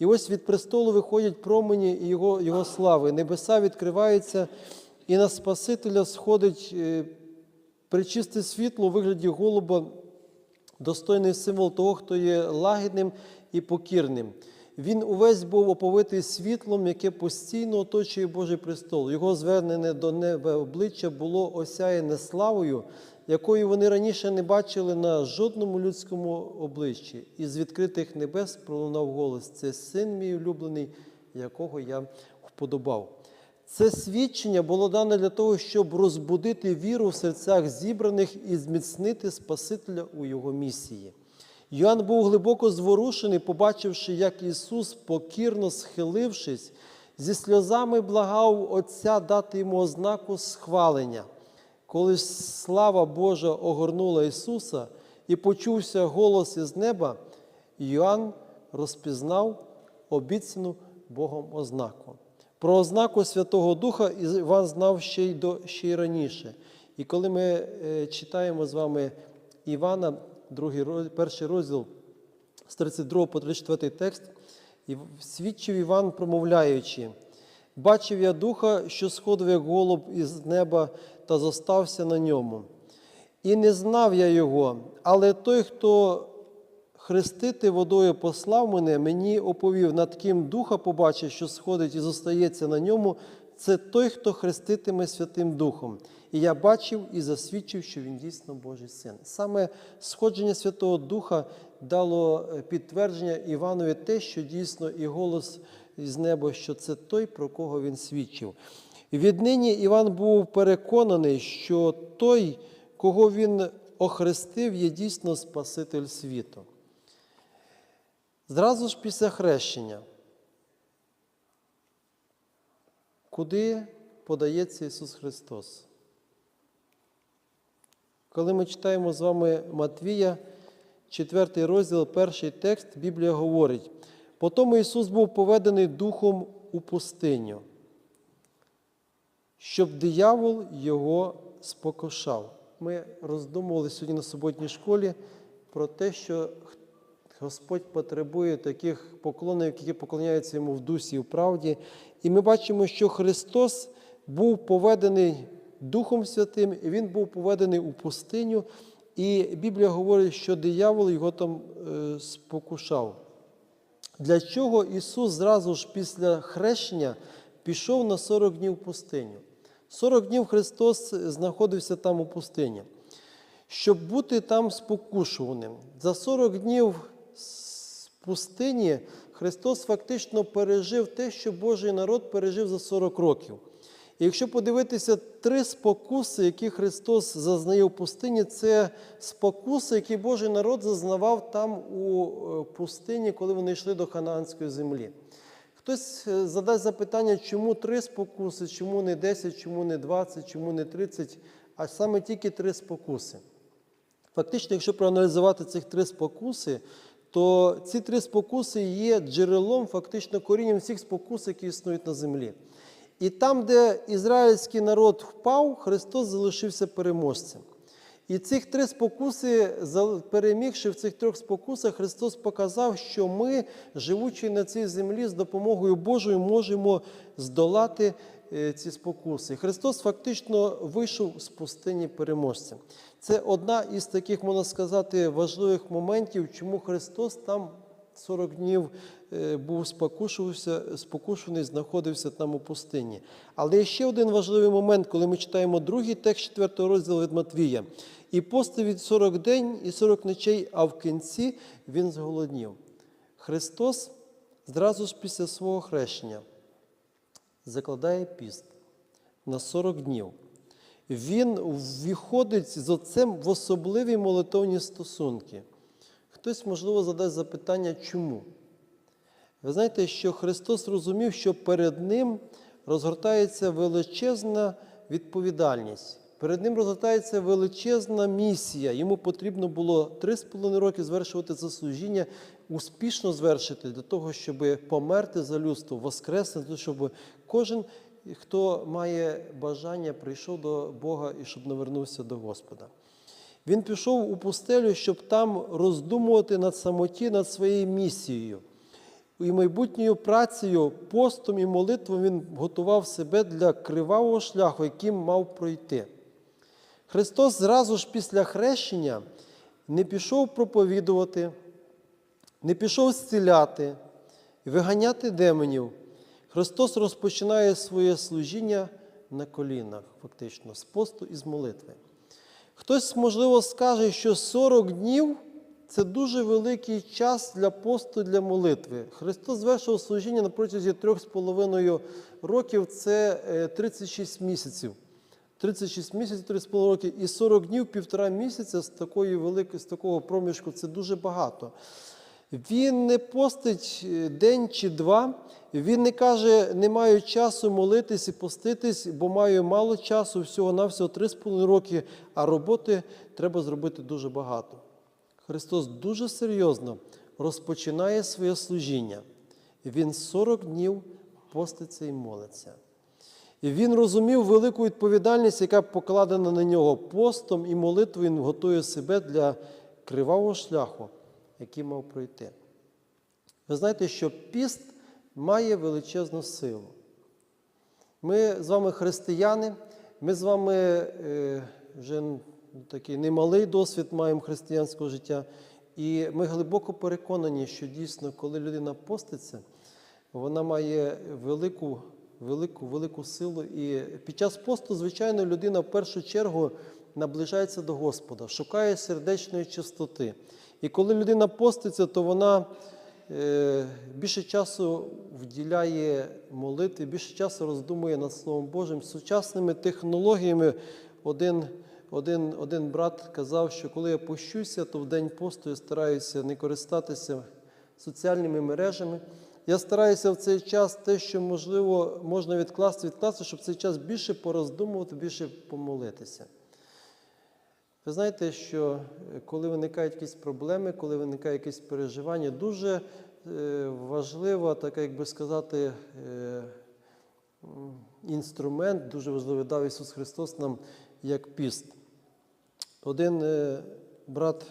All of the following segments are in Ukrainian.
І ось від престолу виходять промені його, його слави. Небеса відкриваються, і на Спасителя сходить е, причисте світло у вигляді голуба, достойний символ того, хто є лагідним і покірним. Він увесь був оповитий світлом, яке постійно оточує Божий престол. Його звернене до неба обличчя було осяяне славою, якої вони раніше не бачили на жодному людському обличчі. Із відкритих небес пролунав голос: це син мій улюблений, якого я вподобав. Це свідчення було дане для того, щоб розбудити віру в серцях зібраних і зміцнити Спасителя у його місії. Йоанн був глибоко зворушений, побачивши, як Ісус, покірно схилившись, зі сльозами благав Отця дати йому ознаку схвалення. Коли слава Божа огорнула Ісуса і почувся голос із неба, Йоанн розпізнав обіцяну Богом ознаку. Про ознаку Святого Духа Іван знав ще й, до, ще й раніше. І коли ми е, читаємо з вами Івана, другий, перший розділ з 32 по 34 текст, і свідчив Іван, промовляючи, бачив я духа, що сходив як голуб із неба та зостався на ньому. І не знав я його, але той, хто хрестити водою послав мене, мені оповів, над ким духа побачив, що сходить і зостається на ньому, це той, хто хреститиме Святим Духом. І я бачив і засвідчив, що він дійсно Божий син. Саме сходження Святого Духа дало е, підтвердження Іванові те, що дійсно і голос з неба, що це той, про кого він свідчив. Віднині Іван був переконаний, що той, кого він охрестив, є дійсно Спаситель світу. Зразу ж після хрещення, куди подається Ісус Христос? Коли ми читаємо з вами Матвія, 4 розділ, перший текст, Біблія говорить: Потому Ісус був поведений Духом у пустиню, щоб диявол його спокушав. Ми роздумували сьогодні на суботній школі про те, що Господь потребує таких поклонників, які поклоняються йому в дусі і в правді. І ми бачимо, що Христос був поведений Духом Святим, і Він був поведений у пустиню. І Біблія говорить, що диявол його там е, спокушав. Для чого Ісус зразу ж після хрещення пішов на 40 днів в пустиню? 40 днів Христос знаходився там у пустині, щоб бути там спокушуваним. За 40 днів з пустині Христос фактично пережив те, що Божий народ пережив за 40 років. І якщо подивитися три спокуси, які Христос зазнає в пустині, це спокуси, які Божий народ зазнавав там у е, пустині, коли вони йшли до Ханаанської землі. Хтось е, задасть запитання, чому три спокуси, чому не 10, чому не 20, чому не 30, а саме тільки три спокуси. Фактично, якщо проаналізувати цих три спокуси, то ці три спокуси є джерелом, фактично корінням всіх спокус, які існують на землі. І там, де ізраїльський народ впав, Христос залишився переможцем. І цих три спокуси, перемігши в цих трьох спокусах, Христос показав, що ми, живучи на цій землі, з допомогою Божою можемо здолати е, ці спокуси. Христос фактично вийшов з пустині переможцем. Це одна із таких, можна сказати, важливих моментів, чому Христос там 40 днів е, був спокушений, знаходився там у пустині. Але є ще один важливий момент, коли ми читаємо другий текст 4 розділу від Матвія. І постив від 40 день і 40 ночей, а в кінці він зголоднів. Христос зразу ж після свого хрещення закладає піст на 40 днів. Він виходить з отцем в особливі молитовні стосунки. Хтось, можливо, задасть запитання, чому? Ви знаєте, що Христос розумів, що перед Ним розгортається величезна відповідальність. Перед ним розгортається величезна місія. Йому потрібно було три з половиною роки звершувати це служіння, успішно звершити для того, щоб померти за людство, воскреснути, щоб кожен, хто має бажання, прийшов до Бога і щоб навернувся до Господа. Він пішов у пустелю, щоб там роздумувати над самоті, над своєю місією. і майбутньою працею, постом і молитвою він готував себе для кривавого шляху, яким мав пройти. Христос зразу ж після хрещення не пішов проповідувати, не пішов зціляти, виганяти демонів. Христос розпочинає своє служіння на колінах, фактично, з посту і з молитви. Хтось, можливо, скаже, що 40 днів це дуже великий час для посту, для молитви. Христос звершив служіння на протязі 3,5 років це е, 36 місяців. 36 місяців, 3,5 роки і 40 днів, півтора місяця з такої великої, з такого проміжку це дуже багато. Він не постить е, день чи два, він не каже, не маю часу молитись і поститись, бо маю мало часу, всього-навсього 3,5 роки, а роботи треба зробити дуже багато. Христос дуже серйозно розпочинає своє служіння. Він 40 днів поститься і молиться. І він розумів велику відповідальність, яка покладена на нього постом і молитвою. Він готує себе для кривавого шляху, який мав пройти. Ви знаєте, що піст має величезну силу. Ми з вами християни, ми з вами е, вже такий немалий досвід маємо християнського життя. І ми глибоко переконані, що дійсно, коли людина поститься, вона має велику, велику, велику силу. І під час посту, звичайно, людина в першу чергу наближається до Господа, шукає сердечної чистоти. І коли людина поститься, то вона е, більше часу вділяє молитві, більше часу роздумує над Словом Божим. Сучасними технологіями один, один, один брат казав, що коли я пощуся, то в день посту я стараюся не користатися соціальними мережами. Я стараюся в цей час те, що можливо можна відкласти, відкласти, щоб в цей час більше пороздумувати, більше помолитися. Ви знаєте, що е, коли виникають якісь проблеми, коли виникає якесь переживання, дуже е, так як би сказати, е, інструмент, дуже важливий дав Ісус Христос нам як піст. Один е, брат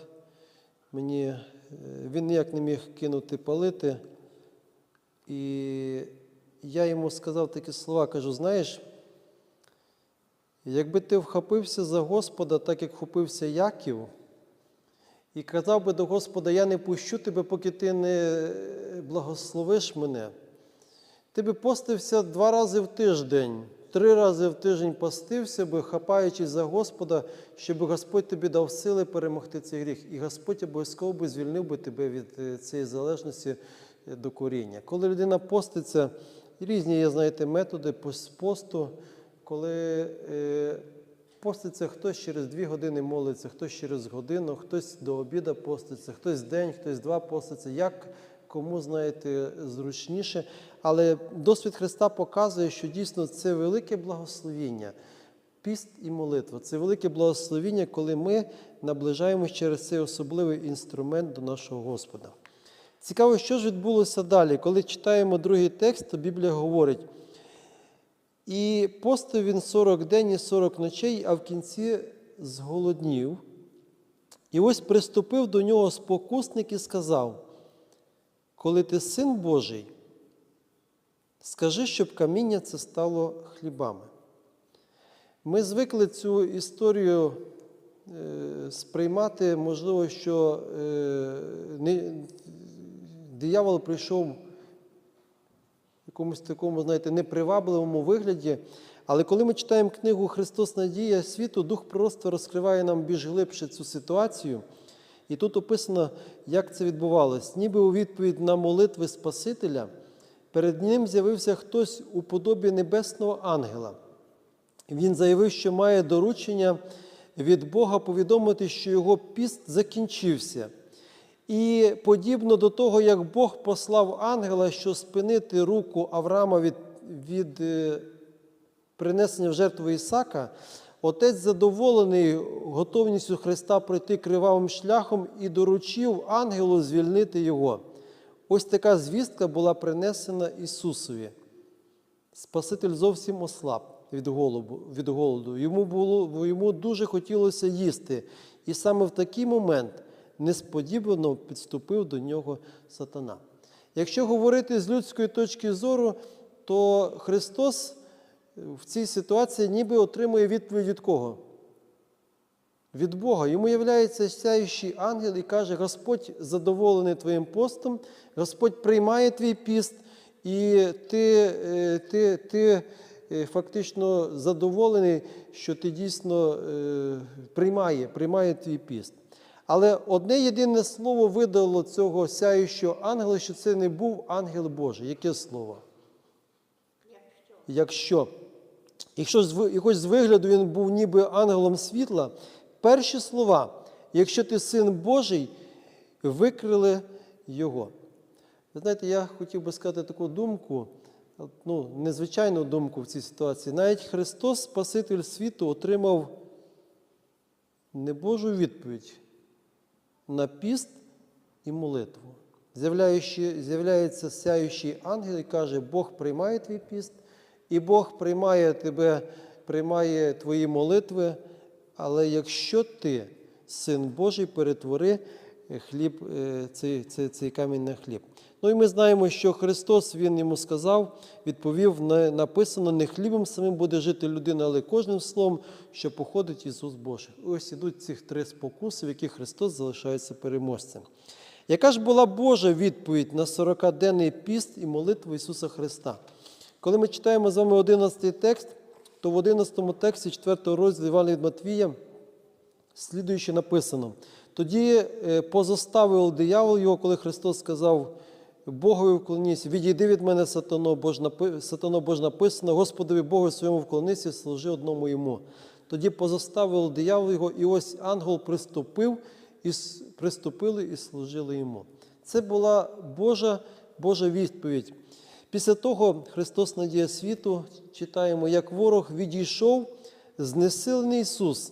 мені, він ніяк не міг кинути палити, і я йому сказав такі слова, кажу, знаєш, Якби ти вхопився за Господа, так як вхопився Яків, і казав би до Господа, я не пущу тебе, поки ти не благословиш мене, ти би постився два рази в тиждень, три рази в тиждень постився би, хапаючись за Господа, щоб Господь тобі дав сили перемогти цей гріх. І Господь обов'язково би звільнив би тебе від е, цієї залежності е, до коріння. Коли людина поститься, різні є, знаєте, методи посту коли е, поститься хтось через дві години молиться, хтось через годину, хтось до обіду поститься, хтось день, хтось два поститься, як кому, знаєте, зручніше. Але досвід Христа показує, що дійсно це велике благословіння. Піст і молитва це велике благословіння, коли ми наближаємось через цей особливий інструмент до нашого Господа. Цікаво, що ж відбулося далі. Коли читаємо другий текст, то Біблія говорить. І постив він 40 день і 40 ночей, а в кінці зголоднів. І ось приступив до нього спокусник і сказав: коли ти син Божий, скажи, щоб каміння це стало хлібами. Ми звикли цю історію е, сприймати, можливо, що е, диявол прийшов в якомусь такому, знаєте, непривабливому вигляді. Але коли ми читаємо книгу Христос Надія світу, Дух просто розкриває нам більш глибше цю ситуацію. І тут описано, як це відбувалось. Ніби у відповідь на молитви Спасителя, перед ним з'явився хтось у подобі небесного ангела. Він заявив, що має доручення від Бога повідомити, що його піст закінчився. І подібно до того, як Бог послав ангела, що спинити руку Авраама від від е, принесення в жертву Ісака, отець задоволений готовністю Христа пройти кривавим шляхом і доручив ангелу звільнити його. Ось така звістка була принесена Ісусові. Спаситель зовсім ослаб від голоду. від голоду. Йому, було, йому дуже хотілося їсти. І саме в такий момент несподівано підступив до нього сатана. Якщо говорити з людської точки зору, то Христос в цій ситуації ніби отримує відповідь від кого? Від Бога. Йому являється сяючий ангел і каже: Господь задоволений твоїм постом, Господь приймає твій піст, і ти, е, ти, ти е, фактично задоволений, що ти дійсно е, приймає, приймає твій піст. Але одне єдине слово видало цього сяючого ангела, що це не був ангел Божий. Яке слово? Якщо. Якщо якось з вигляду він був ніби ангелом світла, перші слова, якщо ти син Божий, викрили його. Ви знаєте, я хотів би сказати таку думку, ну, незвичайну думку в цій ситуації. Навіть Христос, Спаситель світу, отримав не Божу відповідь на піст і молитву. З'являється сяючий ангел і каже, Бог приймає твій піст, і Бог приймає тебе, приймає твої молитви, але якщо ти, син Божий, перетвори хліб, е, цей, цей, цей камінь на хліб. Ну і ми знаємо, що Христос Він йому сказав, відповів, написано, не хлібом самим буде жити людина, але кожним словом, що походить із уст Божих. Ось ідуть цих три спокуси, в яких Христос залишається переможцем. Яка ж була Божа відповідь на 40-денний піст і молитву Ісуса Христа? Коли ми читаємо з вами 11 текст, то в 11 тексті 4 розділу Івана від Матвія слідуюче написано. Тоді е, позоставив диявол його, коли Христос сказав Богові вклоніся, відійди від мене, сатано, бо ж напи- сатано, бо ж написано, Господові Богу своєму вклонися, служи одному йому. Тоді позоставив диявол його, і ось ангел приступив, і приступили і служили йому. Це була Божа, Божа відповідь. Після того Христос надія світу, читаємо, як ворог відійшов, знесилений Ісус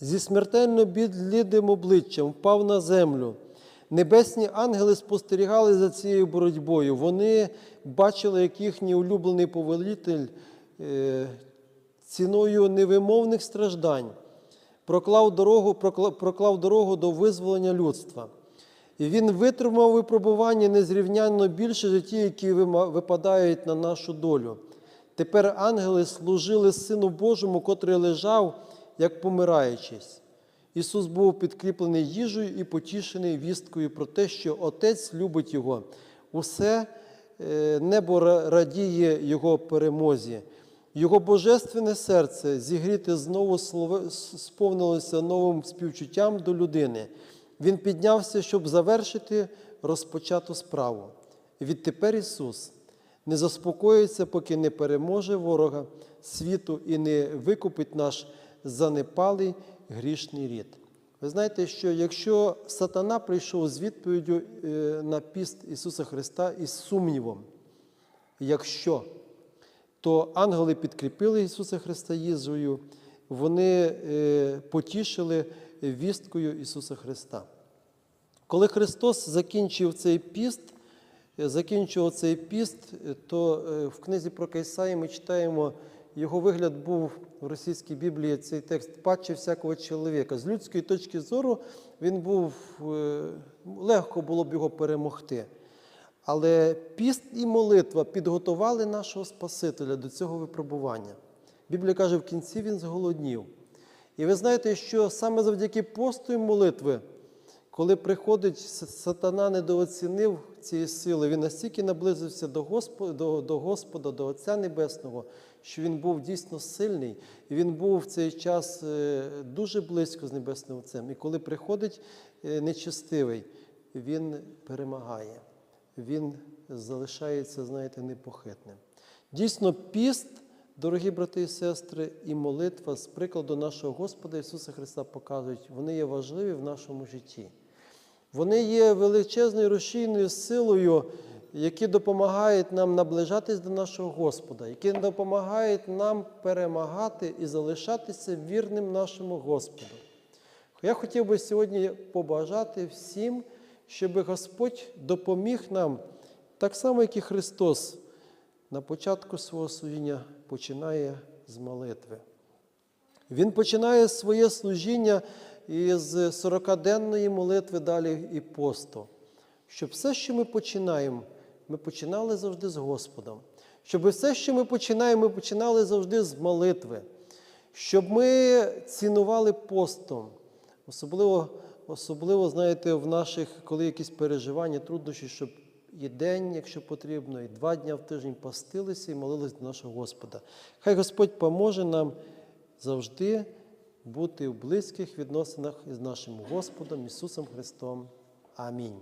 зі смертельно бідлідим обличчям впав на землю. Небесні ангели спостерігали за цією боротьбою. Вони бачили, як їхній улюблений повелитель е, ціною невимовних страждань проклав дорогу, проклав дорогу до визволення людства. І він витримав випробування незрівнянно більше житті, які випадають на нашу долю. Тепер ангели служили Сину Божому, котрий лежав, як помираючись. Ісус був підкріплений їжею і потішений вісткою про те, що Отець любить Його. Усе е, небо радіє Його перемозі. Його божественне серце зігріте знову сповнилося новим співчуттям до людини. Він піднявся, щоб завершити розпочату справу. Відтепер Ісус не заспокоїться, поки не переможе ворога світу і не викупить наш занепалий грішний рід. Ви знаєте, що якщо сатана прийшов з відповіддю е, на піст Ісуса Христа із сумнівом, якщо, то ангели підкріпили Ісуса Христа їжею, вони е, потішили вісткою Ісуса Христа. Коли Христос закінчив цей піст, закінчував цей піст, е, то в книзі про Кайсаї ми читаємо, його вигляд був в російській Біблії цей текст паче всякого чоловіка. З людської точки зору він був е, легко було б його перемогти. Але піст і молитва підготували нашого Спасителя до цього випробування. Біблія каже, в кінці він зголоднів. І ви знаєте, що саме завдяки посту і молитви, коли приходить сатана, недооцінив цієї сили, він настільки наблизився до Господа, до, до Господа, до Отця Небесного, що він був дійсно сильний, і він був в цей час е, дуже близько з Небесним Отцем. І коли приходить е, нечестивий, він перемагає, він залишається, знаєте, непохитним. Дійсно, піст, дорогі брати і сестри, і молитва з прикладу нашого Господа Ісуса Христа показують, вони є важливі в нашому житті. Вони є величезною рушійною силою, які допомагають нам наближатись до нашого Господа, які допомагають нам перемагати і залишатися вірним нашому Господу. Я хотів би сьогодні побажати всім, щоб Господь допоміг нам, так само, як і Христос, на початку свого служіння починає з молитви. Він починає своє служіння із 40-денної молитви далі і посту, щоб все, що ми починаємо, ми починали завжди з Господом. Щоб все, що ми починаємо, ми починали завжди з молитви. Щоб ми цінували постом. Особливо, особливо, знаєте, в наших, коли якісь переживання, труднощі, щоб і день, якщо потрібно, і два дні в тиждень постилися і молились до нашого Господа. Хай Господь поможе нам завжди бути в близьких відносинах із нашим Господом Ісусом Христом. Амінь.